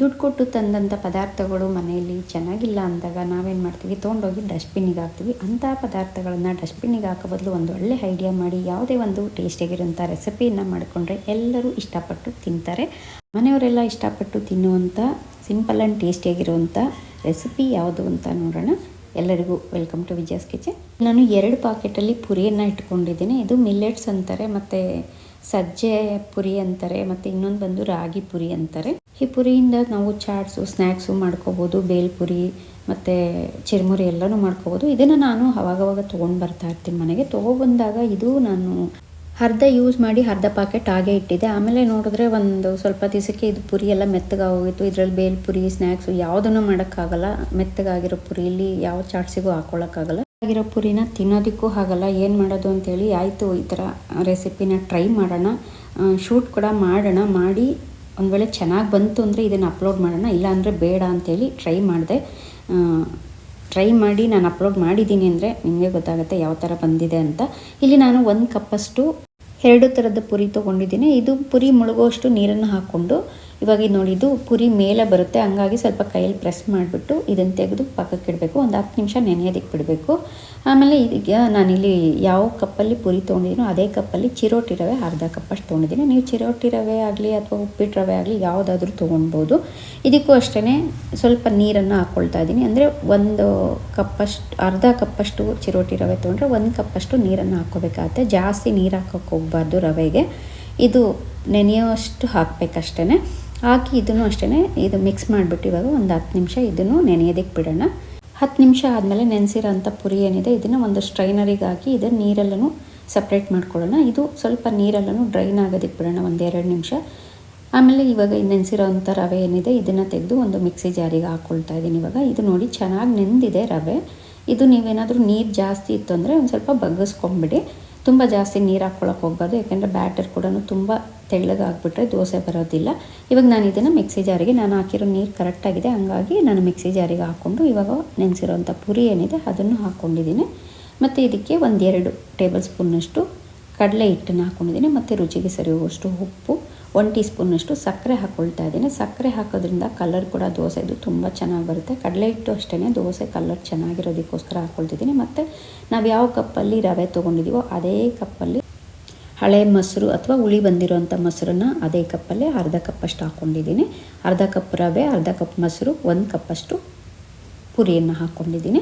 ದುಡ್ಡು ಕೊಟ್ಟು ತಂದಂಥ ಪದಾರ್ಥಗಳು ಮನೆಯಲ್ಲಿ ಚೆನ್ನಾಗಿಲ್ಲ ಅಂದಾಗ ನಾವೇನು ಮಾಡ್ತೀವಿ? ತೊಗೊಂಡೋಗಿ ಡಸ್ಟ್ಬಿನ್ನಿಗೆ ಹಾಕ್ತೀವಿ. ಅಂಥ ಪದಾರ್ಥಗಳನ್ನು ಡಸ್ಟ್ಬಿನ್ನಿಗೆ ಹಾಕೋ ಬದಲು ಒಂದು ಒಳ್ಳೆ ಐಡಿಯಾ ಮಾಡಿ, ಯಾವುದೇ ಒಂದು ಟೇಸ್ಟಿಯಾಗಿರೋಂಥ ರೆಸಿಪಿಯನ್ನು ಮಾಡಿಕೊಂಡ್ರೆ ಎಲ್ಲರೂ ಇಷ್ಟಪಟ್ಟು ತಿಂತಾರೆ. ಮನೆಯವರೆಲ್ಲ ಇಷ್ಟಪಟ್ಟು ತಿನ್ನುವಂಥ ಸಿಂಪಲ್ ಆ್ಯಂಡ್ ಟೇಸ್ಟಿಯಾಗಿರುವಂಥ ರೆಸಿಪಿ ಯಾವುದು ಅಂತ ನೋಡೋಣ. ಎಲ್ಲರಿಗೂ ವೆಲ್ಕಮ್ ಟು ವಿಜಯಸ್ ಕಿಚನ್. ನಾನು ಎರಡು ಪಾಕೆಟಲ್ಲಿ ಪುರಿಯನ್ನು ಇಟ್ಕೊಂಡಿದ್ದೀನಿ. ಇದು ಮಿಲ್ಲೆಟ್ಸ್ ಅಂತಾರೆ, ಮತ್ತು ಸಜ್ಜೆ ಪುರಿ ಅಂತಾರೆ, ಮತ್ತು ಇನ್ನೊಂದು ಬಂದು ರಾಗಿ ಪುರಿ ಅಂತಾರೆ. ಈ ಪುರಿಯಿಂದ ನಾವು ಚಾಟ್ಸು ಸ್ನ್ಯಾಕ್ಸು ಮಾಡ್ಕೋಬೋದು ಬೇಲ್ಪುರಿ ಮತ್ತು ಚಿರುಮುರಿ ಎಲ್ಲನೂ ಮಾಡ್ಕೋಬೋದು. ಇದನ್ನು ನಾನು ಅವಾಗವಾಗ ತೊಗೊಂಡು ಬರ್ತಾ ಇರ್ತೀನಿ ಮನೆಗೆ. ತೊಗೊಬಂದಾಗ ಇದು ನಾನು ಅರ್ಧ ಯೂಸ್ ಮಾಡಿ ಅರ್ಧ ಪಾಕೆಟ್ ಹಾಗೆ ಇಟ್ಟಿದ್ದೆ. ಆಮೇಲೆ ನೋಡಿದ್ರೆ ಒಂದು ಸ್ವಲ್ಪ ದಿವಸಕ್ಕೆ ಇದು ಪುರಿ ಎಲ್ಲ ಮೆತ್ತಗಾಗೋಗಿತ್ತು. ಇದರಲ್ಲಿ ಬೇಲ್ಪುರಿ ಸ್ನ್ಯಾಕ್ಸು ಯಾವುದನ್ನು ಮಾಡೋಕ್ಕಾಗಲ್ಲ. ಮೆತ್ತಗಾಗಿರೋ ಪುರಿಯಲ್ಲಿ ಯಾವ ಚಾಟ್ಸಿಗೂ ಹಾಕ್ಕೊಳ್ಳೋಕ್ಕಾಗಲ್ಲ ಆಗಿರೋ ಪುರಿನ ತಿನ್ನೋದಕ್ಕೂ ಆಗಲ್ಲ. ಏನು ಮಾಡೋದು ಅಂತೇಳಿ ಆಯಿತು ಈ ಥರ ರೆಸಿಪಿನ ಟ್ರೈ ಮಾಡೋಣ. ಶೂಟ್ ಕೂಡ ಮಾಡೋಣ. ಮಾಡಿ ಒಂದು ವೇಳೆ ಚೆನ್ನಾಗಿ ಬಂತು ಅಂದರೆ ಇದನ್ನು ಅಪ್ಲೋಡ್ ಮಾಡೋಣ ಇಲ್ಲಾಂದರೆ ಬೇಡ ಅಂತೇಳಿ ಟ್ರೈ ಮಾಡಿದೆ. ಟ್ರೈ ಮಾಡಿ ನಾನು ಅಪ್ಲೋಡ್ ಮಾಡಿದ್ದೀನಿ ಅಂದರೆ ನಿಮಗೆ ಗೊತ್ತಾಗುತ್ತೆ ಯಾವ ಥರ ಬಂದಿದೆ ಅಂತ. ಇಲ್ಲಿ ನಾನು ಒಂದು ಕಪ್ಪಷ್ಟು ಎರಡು ಥರದ ಪುರಿ ತೊಗೊಂಡಿದ್ದೀನಿ. ಇದು ಪುರಿ ಮುಳುಗೋಷ್ಟು ನೀರನ್ನು ಹಾಕ್ಕೊಂಡು ಇವಾಗ ಇದು ನೋಡಿ, ಇದು ಪುರಿ ಮೇಲೆ ಬರುತ್ತೆ. ಹಂಗಾಗಿ ಸ್ವಲ್ಪ ಕೈಯಲ್ಲಿ ಪ್ರೆಸ್ ಮಾಡಿಬಿಟ್ಟು ಇದನ್ನು ತೆಗೆದು ಪಕ್ಕಕ್ಕೆ ಇಡಬೇಕು. ಒಂದು ಹತ್ತು ನಿಮಿಷ ನೆನೆಯೋದಕ್ಕೆ ಬಿಡಬೇಕು. ಆಮೇಲೆ ಈಗ ನಾನಿಲ್ಲಿ ಯಾವ ಕಪ್ಪಲ್ಲಿ ಪುರಿ ತೊಗೊಂಡಿದ್ದೀನೋ ಅದೇ ಕಪ್ಪಲ್ಲಿ ಚಿರೋಟಿ ರವೆ, ಅರ್ಧ ಕಪ್ಪಷ್ಟು ತೊಗೊಂಡಿದ್ದೀನಿ ನೀವು ಚಿರೋಟಿ ರವೆ ಆಗಲಿ ಅಥವಾ ಉಪ್ಪಿಟ್ಟು ರವೆ ಆಗಲಿ ಯಾವುದಾದ್ರೂ ತೊಗೊಳ್ಬೋದು ಇದಕ್ಕೂ ಅಷ್ಟೇ ಸ್ವಲ್ಪ ನೀರನ್ನು ಹಾಕ್ಕೊಳ್ತಾ ಇದ್ದೀನಿ. ಅಂದರೆ ಒಂದು ಕಪ್ಪಷ್ಟು, ಅರ್ಧ ಕಪ್ಪಷ್ಟು ಚಿರೋಟಿ ರವೆ ತೊಗೊಂಡ್ರೆ ಒಂದು ಕಪ್ಪಷ್ಟು ನೀರನ್ನು ಹಾಕ್ಕೋಬೇಕಾಗತ್ತೆ. ಜಾಸ್ತಿ ನೀರು ಹಾಕೋಕ್ಕೆ ಹೋಗಬಾರ್ದು ರವೆಗೆ. ಇದು ನೆನೆಯೋಷ್ಟು ಹಾಕಬೇಕಷ್ಟೇ ಹಾಕಿ ಇದನ್ನು ಅಷ್ಟೇ ಇದು ಮಿಕ್ಸ್ ಮಾಡಿಬಿಟ್ಟು ಇವಾಗ ಒಂದು ಹತ್ತು ನಿಮಿಷ ಇದನ್ನು ನೆನೆಯೋದಕ್ಕೆ ಬಿಡೋಣ. ಹತ್ತು ನಿಮಿಷ ಆದಮೇಲೆ ನೆನೆಸಿರೋಂಥ ಪುರಿ ಏನಿದೆ, ಇದನ್ನು ಒಂದು ಸ್ಟ್ರೈನರಿಗೆ ಹಾಕಿ ಇದನ್ನು ನೀರೆಲ್ಲನೂ ಸಪ್ರೇಟ್ ಮಾಡ್ಕೊಳ್ಳೋಣ. ಇದು ಸ್ವಲ್ಪ ನೀರೆಲ್ಲನೂ ಡ್ರೈನ್ ಆಗೋದಕ್ಕೆ ಬಿಡೋಣ, ಒಂದು ಎರಡು ನಿಮಿಷ. ಆಮೇಲೆ ಇವಾಗ ನೆನೆಸಿರೋಂಥ ರವೆ ಏನಿದೆ, ಇದನ್ನು ತೆಗೆದು ಒಂದು ಮಿಕ್ಸಿ ಜಾರಿಗೆ ಹಾಕ್ಕೊಳ್ತಾ ಇದ್ದೀನಿ ಇವಾಗ. ಇದು ನೋಡಿ ಚೆನ್ನಾಗಿ ನೆಂದಿದೆ ರವೆ. ಇದು ನೀವೇನಾದರೂ ನೀರು ಜಾಸ್ತಿ ಇತ್ತು ಅಂದರೆ ಒಂದು ಸ್ವಲ್ಪ ಬಗ್ಗಿಸ್ಕೊಂಬಿಡಿ. ತುಂಬ ಜಾಸ್ತಿ ನೀರು ಹಾಕ್ಕೊಳಕ್ಕೆ ಹೋಗ್ಬಾರ್ದು, ಯಾಕೆಂದರೆ ಬ್ಯಾಟರ್ ಕೂಡ ತುಂಬ ತೆಳ್ಳಗಾಗ್ಬಿಟ್ರೆ ದೋಸೆ ಬರೋದಿಲ್ಲ. ಇವಾಗ ನಾನು ಇದನ್ನು ಮಿಕ್ಸಿ ಜಾರಿಗೆ, ನಾನು ಹಾಕಿರೋ ನೀರು ಕರೆಕ್ಟಾಗಿದೆ, ಹಂಗಾಗಿ ನಾನು ಮಿಕ್ಸಿ ಜಾರಿಗೆ ಹಾಕ್ಕೊಂಡು ಇವಾಗ ನೆನೆಸಿರೋಂಥ ಪುರಿ ಏನಿದೆ ಅದನ್ನು ಹಾಕ್ಕೊಂಡಿದ್ದೀನಿ ಮತ್ತು ಇದಕ್ಕೆ ಒಂದೆರಡು ಟೇಬಲ್ ಸ್ಪೂನ್ನಷ್ಟು ಕಡಲೆ ಹಿಟ್ಟನ್ನು ಹಾಕ್ಕೊಂಡಿದ್ದೀನಿ ಮತ್ತು ರುಚಿಗೆ ಸರಿ ಹೋಗುವಷ್ಟು ಉಪ್ಪು ಒನ್ ಟೀ ಸ್ಪೂನಷ್ಟು ಸಕ್ಕರೆ ಹಾಕ್ಕೊಳ್ತಾ ಇದ್ದೀನಿ. ಸಕ್ಕರೆ ಹಾಕೋದ್ರಿಂದ ಕಲರ್ ಕೂಡ ದೋಸೆದು ತುಂಬ ಚೆನ್ನಾಗಿ ಬರುತ್ತೆ. ಕಡಲೆ ಹಿಟ್ಟು ಅಷ್ಟೇ ದೋಸೆ ಕಲರ್ ಚೆನ್ನಾಗಿರೋದಕ್ಕೋಸ್ಕರ ಹಾಕ್ಕೊಳ್ತಿದ್ದೀನಿ ಮತ್ತು ನಾವು ಯಾವ ಕಪ್ಪಲ್ಲಿ ರವೆ ತೊಗೊಂಡಿದ್ದೀವೋ ಅದೇ ಕಪ್ಪಲ್ಲಿ ಹಳೆ ಮೊಸರು ಅಥವಾ ಹುಳಿ ಬಂದಿರೋಂಥ ಮೊಸರನ್ನ ಅದೇ ಕಪ್ಪಲ್ಲೇ ಅರ್ಧ ಕಪ್ಪಷ್ಟು ಹಾಕ್ಕೊಂಡಿದ್ದೀನಿ ಅರ್ಧ ಕಪ್ ರವೆ, ಅರ್ಧ ಕಪ್ ಮೊಸರು, ಒಂದು ಕಪ್ಪಷ್ಟು ಪುರಿಯನ್ನು ಹಾಕ್ಕೊಂಡಿದ್ದೀನಿ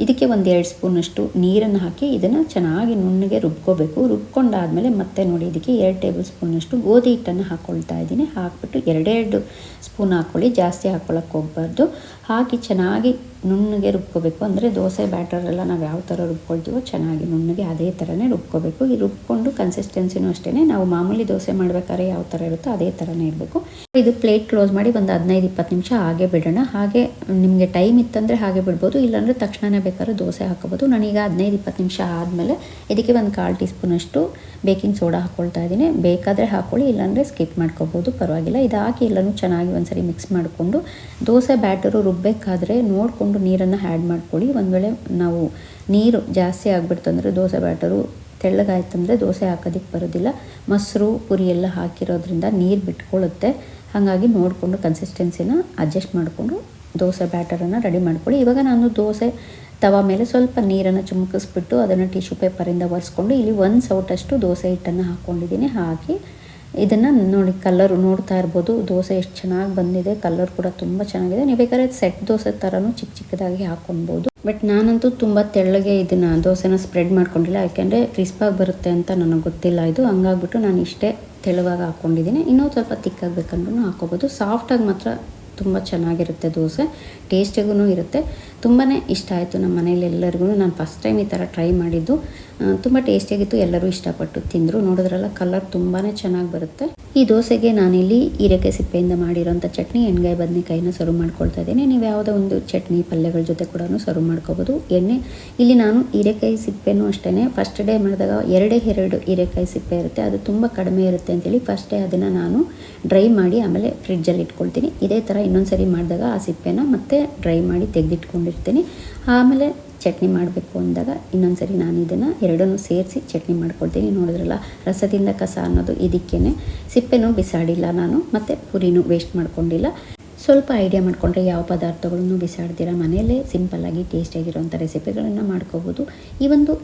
ಇದಕ್ಕೆ ಒಂದು ಎರಡು ಸ್ಪೂನಷ್ಟು ನೀರನ್ನು ಹಾಕಿ ಇದನ್ನು ಚೆನ್ನಾಗಿ ನುಣ್ಣಗೆ ರುಬ್ಕೋಬೇಕು. ರುಬ್ಕೊಂಡಾದಮೇಲೆ ಮತ್ತೆ ನೋಡಿ ಇದಕ್ಕೆ ಎರಡು ಟೇಬಲ್ ಸ್ಪೂನಷ್ಟು ಗೋಧಿ ಹಿಟ್ಟನ್ನು ಹಾಕ್ಕೊಳ್ತಾ ಇದ್ದೀನಿ. ಹಾಕ್ಬಿಟ್ಟು ಎರಡೆರಡು ಸ್ಪೂನ್ ಹಾಕ್ಕೊಳ್ಳಿ ಜಾಸ್ತಿ ಹಾಕ್ಕೊಳಕ್ಕೆ ಹೋಗ್ಬಾರ್ದು. ಹಾಕಿ ಚೆನ್ನಾಗಿ ನುಣ್ಣಗೆ ರುಬ್ಕೋಬೇಕು. ಅಂದರೆ ದೋಸೆ ಬ್ಯಾಟರೆಲ್ಲ ನಾವು ಯಾವ ಥರ ರುಬ್ಕೊಳ್ತೀವೋ ಚೆನ್ನಾಗಿ ನುಣ್ಣಗೆ ಅದೇ ಥರನೇ ರುಬ್ಕೋಬೇಕು. ಈ ರುಬ್ಕೊಂಡು ಕನ್ಸಿಸ್ಟೆನ್ಸಿನೂ ಅಷ್ಟೇ ನಾವು ಮಾಮೂಲಿ ದೋಸೆ ಮಾಡ್ಬೇಕಾದ್ರೆ ಯಾವ ಥರ ಇರುತ್ತೋ ಅದೇ ಥರನೇ ಇರಬೇಕು. ಇದು ಪ್ಲೇಟ್ ಕ್ಲೋಸ್ ಮಾಡಿ ಒಂದು ಹದಿನೈದು, ಇಪ್ಪತ್ತು ನಿಮಿಷ ಹಾಗೆ ಬಿಡೋಣ. ಹಾಗೆ ನಿಮಗೆ ಟೈಮ್ ಇತ್ತಂದರೆ ಹಾಗೆ ಬಿಡ್ಬೋದು. ಇಲ್ಲಾಂದರೆ ತಕ್ಷಣವೇ ಬೇಕಾದ್ರೆ ದೋಸೆ ಹಾಕೋಬೋದು ನಾನೀಗ ಹದಿನೈದು, ಇಪ್ಪತ್ತು ನಿಮಿಷ ಆದಮೇಲೆ ಇದಕ್ಕೆ ಒಂದು ಕಾಲು ಟೀ ಸ್ಪೂನಷ್ಟು ಬೇಕಿಂಗ್ ಸೋಡಾ ಹಾಕ್ಕೊಳ್ತಾ ಇದ್ದೀನಿ. ಬೇಕಾದರೆ ಹಾಕ್ಕೊಳ್ಳಿ ಇಲ್ಲಾಂದರೆ ಸ್ಕಿಪ್ ಮಾಡ್ಕೋಬೋದು. ಪರವಾಗಿಲ್ಲ. ಇದು ಹಾಕಿ ಎಲ್ಲನೂ ಚೆನ್ನಾಗಿ ಒಂದ್ಸರಿ ಮಿಕ್ಸ್ ಮಾಡಿಕೊಂಡು ದೋಸೆ, ಬ್ಯಾಟರು ರುಬ್ಬಬೇಕಾದ್ರೆ ನೋಡಿಕೊಂಡು ನೀರನ್ನು ಆ್ಯಡ್ ಮಾಡ್ಕೊಳ್ಳಿ. ಒಂದು ವೇಳೆ ನಾವು ನೀರು ಜಾಸ್ತಿ ಆಗಿಬಿಡ್ತಂದ್ರೆ ದೋಸೆ ಬ್ಯಾಟರು ತೆಳ್ಳಗಾಯ್ತಂದರೆ ದೋಸೆ ಹಾಕೋದಕ್ಕೆ ಬರೋದಿಲ್ಲ. ಮೊಸರು, ಪುರಿ ಎಲ್ಲ ಹಾಕಿರೋದ್ರಿಂದ ನೀರು ಬಿಟ್ಕೊಳ್ಳುತ್ತೆ ಹಾಗಾಗಿ ನೋಡಿಕೊಂಡು ಕನ್ಸಿಸ್ಟೆನ್ಸಿನ ಅಡ್ಜಸ್ಟ್ ಮಾಡಿಕೊಂಡು ದೋಸೆ ಬ್ಯಾಟರನ್ನು ರೆಡಿ ಮಾಡ್ಕೊಳ್ಳಿ. ಇವಾಗ ನಾನು ದೋಸೆ ತವ ಮೇಲೆ ಸ್ವಲ್ಪ ನೀರನ್ನು ಚುಮುಕಿಸ್ಬಿಟ್ಟು ಅದನ್ನು ಟಿಶ್ಯೂ ಪೇಪರಿಂದ ಒರೆಸ್ಕೊಂಡು ಇಲ್ಲಿ ಒಂದು ಸೌಟಷ್ಟು ದೋಸೆ ಹಿಟ್ಟನ್ನು ಹಾಕ್ಕೊಂಡಿದ್ದೀನಿ ಹಾಕಿ ಇದನ್ನು ನೋಡಿ ಕಲ್ಲರ್ ನೋಡ್ತಾ ಇರ್ಬೋದು. ದೋಸೆ ಎಷ್ಟು ಚೆನ್ನಾಗಿ ಬಂದಿದೆ ಕಲ್ಲರ್ ಕೂಡ ತುಂಬ ಚೆನ್ನಾಗಿದೆ. ನೀವು ಬೇಕಾದ್ರೆ ಸೆಟ್ ದೋಸೆ ಥರನೂ ಚಿಕ್ಕ ಚಿಕ್ಕದಾಗಿ ಹಾಕ್ಕೊಬೋದು ಬಟ್ ನಾನಂತೂ ತುಂಬ ತೆಳ್ಳಗೆ ಇದನ್ನು ದೋಸೆನ ಸ್ಪ್ರೆಡ್ ಮಾಡ್ಕೊಂಡಿಲ್ಲ. ಯಾಕೆಂದರೆ ಕ್ರಿಸ್ಪಾಗಿ ಬರುತ್ತೆ ಅಂತ ನನಗೆ ಗೊತ್ತಿಲ್ಲ ಇದು. ಹಂಗಾಗ್ಬಿಟ್ಟು ನಾನು ಇಷ್ಟೇ ತೆಳುವಾಗಿ ಹಾಕ್ಕೊಂಡಿದ್ದೀನಿ ಇನ್ನೂ ಸ್ವಲ್ಪ ತಿಕ್ಕಾಗಬೇಕಂದ್ರೂ ಹಾಕ್ಕೋಬೋದು ಸಾಫ್ಟಾಗಿ ಮಾತ್ರ ತುಂಬ ಚೆನ್ನಾಗಿರುತ್ತೆ ದೋಸೆ. ಟೇಸ್ಟಿಗೂ ಇರುತ್ತೆ. ತುಂಬಾ ಇಷ್ಟ ಆಯಿತು ನಮ್ಮ ಮನೇಲಿ ಎಲ್ಲರಿಗೂ. ನಾನು ಫಸ್ಟ್ ಟೈಮ್ ಈ ಥರ ಟ್ರೈ ಮಾಡಿದ್ದು. ತುಂಬ ಟೇಸ್ಟಿಯಾಗಿತ್ತು, ಎಲ್ಲರೂ ಇಷ್ಟಪಟ್ಟು ತಿಂದರು. ನೋಡಿದ್ರಲ್ಲ, ಕಲರ್ ತುಂಬಾ ಚೆನ್ನಾಗಿ ಬರುತ್ತೆ. ಈ ದೋಸೆಗೆ ನಾನಿಲ್ಲಿ ಹೀರೆಕಾಯಿ ಸಿಪ್ಪೆಯಿಂದ ಮಾಡಿರೋಂಥ ಚಟ್ನಿ, ಎಣ್ಗಾಯಿ ಬದನೆಕಾಯಿನ ಸರ್ವ್ ಮಾಡ್ಕೊಳ್ತಾ ಇದ್ದೀನಿ. ನೀವು ಯಾವುದೋ ಒಂದು ಚಟ್ನಿ, ಪಲ್ಯಗಳ ಜೊತೆ ಕೂಡ ಸರ್ವ್ ಮಾಡ್ಕೋಬೋದು. ಎಣ್ಣೆ, ಇಲ್ಲಿ ನಾನು ಹೀರೆಕಾಯಿ ಸಿಪ್ಪೆನೂ ಅಷ್ಟೇ ಫಸ್ಟ್ ಡೇ ಮಾಡಿದಾಗ ಎರಡೇ ಎರಡು ಹೀರೆಕಾಯಿ ಸಿಪ್ಪೆ ಇರುತ್ತೆ. ಅದು ತುಂಬ ಕಡಿಮೆ ಇರುತ್ತೆ ಅಂತೇಳಿ ಫಸ್ಟ್ ಡೇ ಅದನ್ನು ನಾನು ಡ್ರೈ ಮಾಡಿ ಆಮೇಲೆ ಫ್ರಿಡ್ಜಲ್ಲಿ ಇಟ್ಕೊಳ್ತೀನಿ. ಇದೇ ಥರ ಇನ್ನೊಂದು ಸರಿ ಮಾಡಿದಾಗ ಆ ಸಿಪ್ಪೆನ ಮತ್ತೆ ಡ್ರೈ ಮಾಡಿ ತೆಗೆದಿಟ್ಕೊಂಡಿರ್ತೀನಿ. ಆಮೇಲೆ ಚಟ್ನಿ ಮಾಡಬೇಕು ಅಂದಾಗ ಇನ್ನೊಂದು ಸರಿ ನಾನು ಇದನ್ನು ಎರಡನ್ನೂ ಸೇರಿಸಿ ಚಟ್ನಿ ಮಾಡ್ಕೊಳ್ತೀನಿ. ನೋಡಿದ್ರಲ್ಲ, ರಸದಿಂದ ಕಸ ಅನ್ನೋದು ಇದಕ್ಕೇ ಸಿಪ್ಪೆನೂ ಬಿಸಾಡಿಲ್ಲ ನಾನು, ಮತ್ತು ಪುರಿನೂ ವೇಸ್ಟ್ ಮಾಡ್ಕೊಂಡಿಲ್ಲ. ಸ್ವಲ್ಪ ಐಡಿಯಾ ಮಾಡಿಕೊಂಡ್ರೆ ಯಾವ ಪದಾರ್ಥಗಳನ್ನು ಬಿಸಾಡ್ತೀರಾ ಮನೆಯಲ್ಲೇ. ಸಿಂಪಲ್ಲಾಗಿ ಟೇಸ್ಟಿಯಾಗಿರೋಂಥ ರೆಸಿಪಿಗಳನ್ನು ಮಾಡ್ಕೋಬೋದು. ಈ ಒಂದು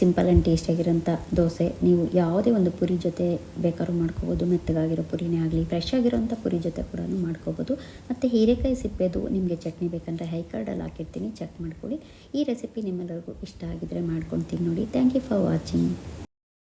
ಸಿಂಪಲ್ ಆ್ಯಂಡ್ ಟೇಸ್ಟಿಯಾಗಿರೋಂಥ ದೋಸೆ. ನೀವು ಯಾವುದೇ ಒಂದು ಪುರಿ ಜೊತೆ ಬೇಕಾದ್ರೂ ಮಾಡ್ಕೋಬೋದು. ಮೆತ್ತಗಾಗಿರೋ ಪುರಿನೇ ಆಗಲಿ ಫ್ರೆಶ್ ಆಗಿರೋಂಥ ಪುರಿ ಜೊತೆ ಕೂಡ ಮಾಡ್ಕೋಬೋದು. ಮತ್ತು ಹೀರೆಕಾಯಿ ಸಿಪ್ಪೆದು ನಿಮಗೆ ಚಟ್ನಿ ಬೇಕಂದರೆ ಹೈ ಕಾರ್ಡಲ್ಲಿ ಹಾಕಿರ್ತೀನಿ. ಚೆಕ್ ಮಾಡ್ಕೊಳ್ಳಿ. ಈ ರೆಸಿಪಿ ನಿಮ್ಮೆಲ್ಲರಿಗೂ ಇಷ್ಟ ಆಗಿದ್ದರೆ ಮಾಡ್ಕೊಂಡು ತಿನ್ನೋಡಿ ಥ್ಯಾಂಕ್ ಯು ಫಾರ್ ವಾಚಿಂಗ್